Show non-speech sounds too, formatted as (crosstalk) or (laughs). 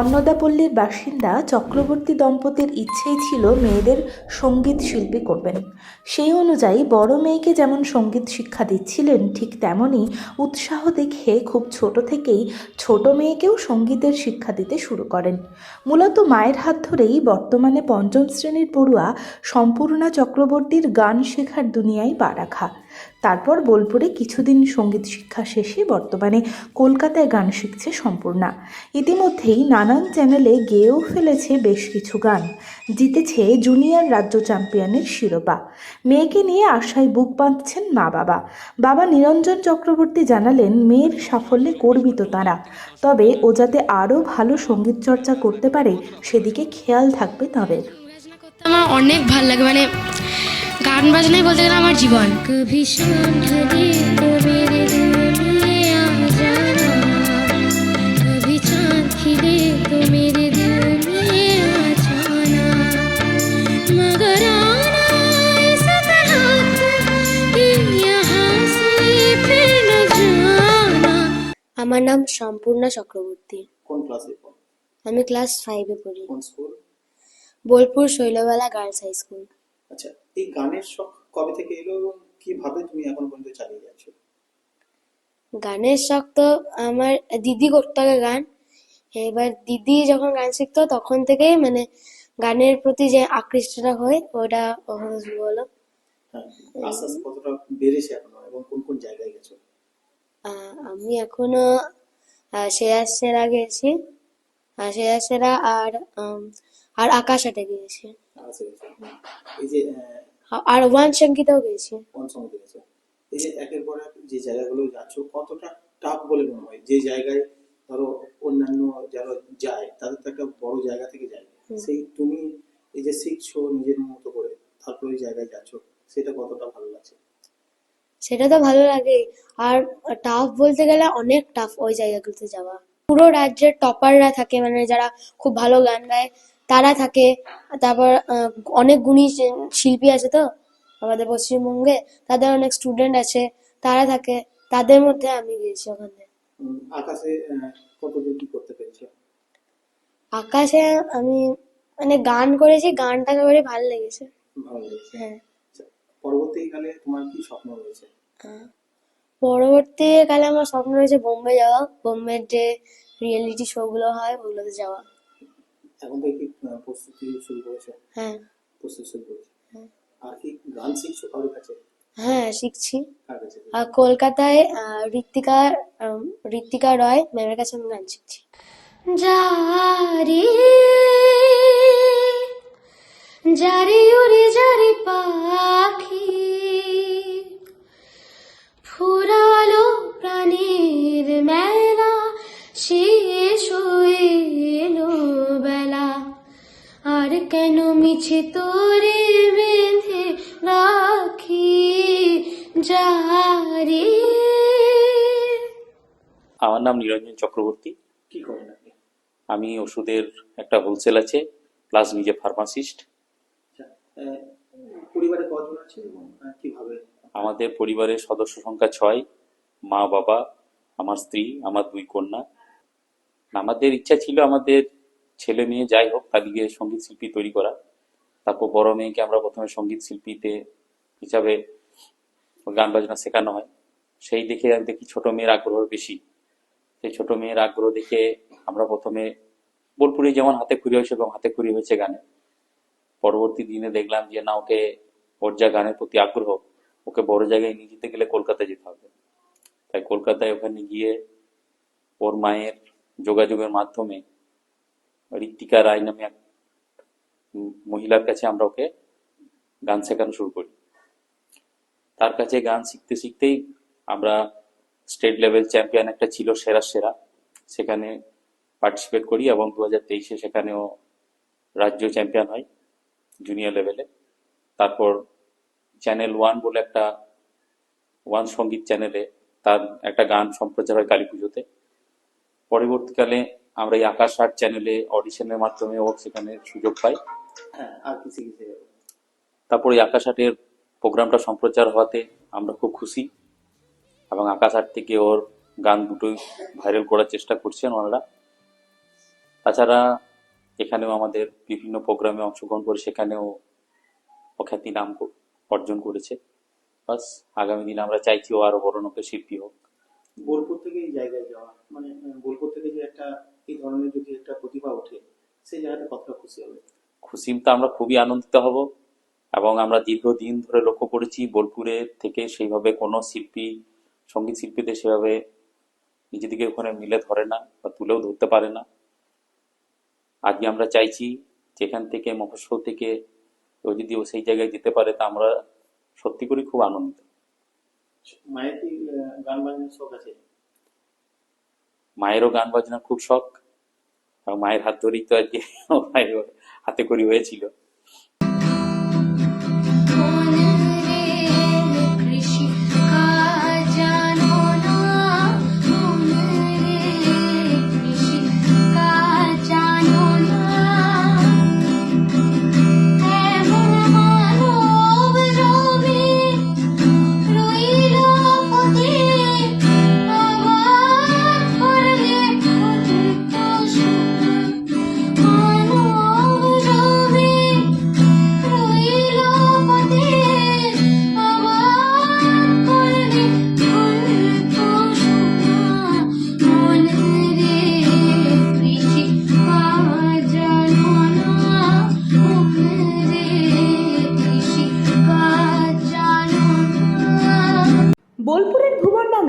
অন্নদাপল্লীর বাসিন্দা চক্রবর্তী দম্পতির ইচ্ছেই ছিল মেয়েদের সংগীত শিল্পী করবেন। সেই অনুযায়ী বড় মেয়েকে যেমন সংগীত শিক্ষা দিচ্ছিলেন, ঠিক তেমনই উৎসাহ দেখে খুব ছোট থেকেই ছোট মেয়েকেও সঙ্গীতের শিক্ষা দিতে শুরু করেন। মূলত মায়ের হাত ধরেই বর্তমানে পঞ্চম শ্রেণির পড়ুয়া সম্পূর্ণা চক্রবর্তীর গান শেখার দুনিয়ায় পা রাখা। তারপর বোলপুরে কিছুদিন সংগীত শিক্ষা শেষে বর্তমানে কলকাতায় গান শিখছে সম্পূর্ণা। ইতিমধ্যেই নানান চ্যানেলে গেয়েও ফেলেছে বেশ কিছু গান। জিতেছে জুনিয়র রাজ্য চ্যাম্পিয়নের শিরোপা। মেয়েকে নিয়ে আশায় বুক বাঁধছেন মা বাবা বাবা নিরঞ্জন চক্রবর্তী জানালেন, মেয়ের সাফল্যে গর্বিত তারা। তবে ও যাতে আরও ভালো সংগীত চর্চা করতে পারে, সেদিকে খেয়াল থাকবে তাদের। আমার অনেক ভালো লাগে মানে গান বাজনাই বলতে গেলে আমার জীবন। আমার নাম সম্পূর্ণা চক্রবর্তী। আমি ক্লাস ফাইভে পড়ি। Bolpur Shailabala girls high school. এই গানের শখ কবে থেকে এলো এবং কীভাবে তুমি এখন পর্যন্ত চালিয়ে যাচ্ছ? গানের শখ তো আমার দিদি করতো আগে গান। এবার দিদি যখন গান শিখতো তখন থেকেই মানে গানের প্রতি যে আকৃষ্টটা হয় ওটা হলো হ্যাঁ আস্তে আস্তে কতটা বেড়েছে এখনও এবং কোন কোন জায়গায় গেছো? আমি এখনও শ্রেয়াস সেরা গেছি। শ্রেয়াস সেরা আর আর আকাশ আটে গিয়েছি। আচ্ছা, এই যে আর ওয়ান সঙ্গীতেও গেছি গেছো এই যে একের পর এক যে জায়গাগুলো যাচ্ছ কতটা টাফ বলে মনে হয়? যে জায়গায় ধরো অন্যান্য যারা যায় তাদের তো একটা বড় জায়গা থেকে যায়। সেই তুমি এই যে শিখছো নিজের মতো করে তারপর ওই জায়গায় যাচ্ছ সেটা কতটা ভালো লাগছে? সেটা তো ভালো লাগে। আর টাফ বলতে গেলে অনেক টাফ ওই জায়গাগুলোতে যাওয়া। পুরো রাজ্যের টপাররা থাকে মানে যারা খুব ভালো গান গায় তারা থাকে। তারপর অনেক গুণী শিল্পী আছে তো আমাদের পশ্চিমবঙ্গে। তাদের অনেক স্টুডেন্ট আছে তারা থাকে। তাদের মধ্যে আমি গেছি ওখানে। আকাশে কতদূর কি করতে পেরেছ? আকাশে আমি মানে গান করেছি গানটা করে ভালো লেগেছে। ভালো লেগেছে। হ্যাঁ। আচ্ছা, পরবর্তীকালে তোমার কি স্বপ্ন রয়েছে? পরবর্তীকালে আমার স্বপ্ন রয়েছে বোম্বে যাওয়া। বোম্বের যে রিয়েলিটি শো গুলো হয় ওগুলোতে যাওয়া। এখন থেকে কি প্রস্তুতি শুরু করেছে। হ্যাঁ। প্রস্তুতি শুরু করেছে। আর কি গান শিখছো কারোর কাছে? হ্যাঁ শিখছি। কলকাতায় আহ, ঋত্বিকা ঋত্বিকা রয় ম্যামের কাছে আমি গান শিখছি। জারি জারি উড়ে জারি পাখি মিছে তোরে বেঁধে রাখি যারে আমার নাম নিরঞ্জন চক্রবর্তী। কি করেন আমি ওষুধের একটা হোলসেল আছে প্লাস নিজে ফার্মাসিস্ট। আচ্ছা, পরিবারে কজন আছে কীভাবে? আমাদের পরিবারের সদস্য সংখ্যা ছয় মা বাবা আমার স্ত্রী আমার দুই কন্যা। আমাদের ইচ্ছা ছিল আমাদের ছেলে মেয়ে যাই হোক তাদেরকে সংগীত শিল্পী তৈরি করা। তারপর বড় মেয়েকে আমরা প্রথমে সংগীত শিল্পীতে হিসাবে গান বাজনা শেখানো হয়। সেই দেখে আমি দেখি ছোট মেয়ের আগ্রহ বেশি। সেই ছোট মেয়ের আগ্রহ দেখে আমরা প্রথমে বোলপুরে যেমন হাতে খুঁড়ি হয়েছে এবং হাতে খুঁড়ি হয়েছে গানে। পরবর্তী দিনে দেখলাম যে, না, ওকে ওর যা গানের প্রতি আগ্রহ। ওকে বড় জায়গায় নিয়ে যেতে গেলে কলকাতায় যেতে হবে। তাই কলকাতায় ওখানে গিয়ে ওর মায়ের যোগাযোগের মাধ্যমে ঋত্বিকা রায় নামে এক মহিলার কাছে আমরা ওকে গান শেখানো শুরু করি। তার কাছে গান শিখতে শিখতেই আমরা স্টেট লেভেল চ্যাম্পিয়ন একটা ছিল সেরা সেরা। সেখানে পার্টিসিপেট করি এবং দু হাজার তেইশে সেখানেও রাজ্য চ্যাম্পিয়ন হয় জুনিয়র লেভেলে তারপর চ্যানেল ওয়ান বলে একটা ওয়ান সংগীত চ্যানেলে তার একটা গান সম্প্রচার হয় কালী পুজোতে। পরবর্তীকালে আমরা এই আকাশ আর্ট চ্যানেলে অডিশনের মাধ্যমে ও সেখানে সুযোগ পাই। হ্যাঁ আর তারপর আকাশ আটের প্রোগ্রামটা সম্প্রচার হওয়াতে আমরা খুব খুশি এবং আকাশ আর্ট থেকে ওর গান দুটোই ভাইরাল করার চেষ্টা করছেন ওনারা। তাছাড়া এখানেও আমাদের বিভিন্ন প্রোগ্রামে অংশগ্রহণ করে সেখানেও অখ্যাতি নাম অর্জন করেছে। বাস আগামী দিনে আমরা চাইছি ও আরও বড় নকে শিল্পী হোক। বোলপুর থেকে এই জায়গায় যাওয়া মানে বোলপুর থেকে যে একটা এই ধরনের যদি একটা প্রতিভা ওঠে সেই জায়গাটা কতটা খুশি হবে? খুশি তো আমরা খুবই আনন্দিত হব এবং আমরা দীর্ঘদিন ধরে লক্ষ্য করেছি বোলপুরে থেকে সেইভাবে কোনো শিল্পী সংগীত শিল্পীদের সেভাবে নিজেদিকে ওখানে মিলে ধরে না বা তুলেও ধরতে পারে না। আজকে আমরা চাইছি যেখান থেকে মফস্বল থেকে কেউ যদি ও সেই জায়গায় যেতে পারে তা আমরা সত্যি করে খুব আনন্দিত। মায়েরও গান বাজনার খুব শখ এবং মায়ের হাত ধরেই তো আজকে (laughs) ও মায়ের হাতে